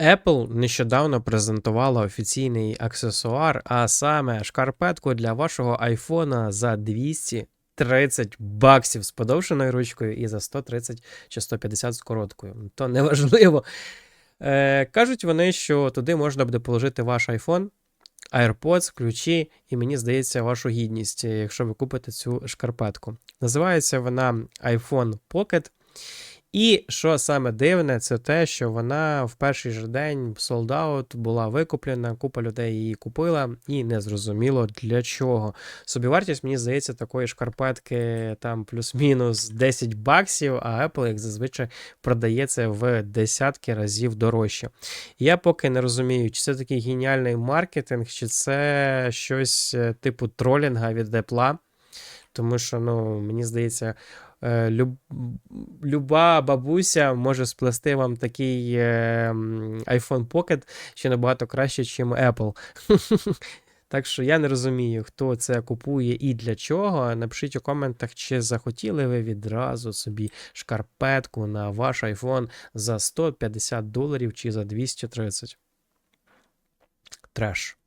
Apple нещодавно презентувала офіційний аксесуар, а саме шкарпетку для вашого айфона за 230 баксів з подовженою ручкою і за 130 чи 150 з короткою. То неважливо. Е, кажуть вони, що туди можна буде положити ваш iPhone, AirPods, ключі, і мені здається, вашу гідність, якщо ви купите цю шкарпетку. Називається вона iPhone Pocket. І що саме дивне, це те, що вона в перший же день out, була викуплена, купа людей її купила, і не зрозуміло для чого. Собівартість, мені здається, такої шкарпетки там плюс-мінус 10 баксів, а Apple, як зазвичай, продається в десятки разів дорожче. Я поки не розумію, чи це такий геніальний маркетинг, чи це щось е, типу тролінга від Apple. Тому що, ну, мені здається, люб, люба бабуся може сплести вам такий е, iPhone Pocket ще набагато краще, ніж Apple. Так що я не розумію, хто це купує і для чого. Напишіть у коментах, чи захотіли ви відразу собі шкарпетку на ваш iPhone за 150 доларів чи за 230. Треш.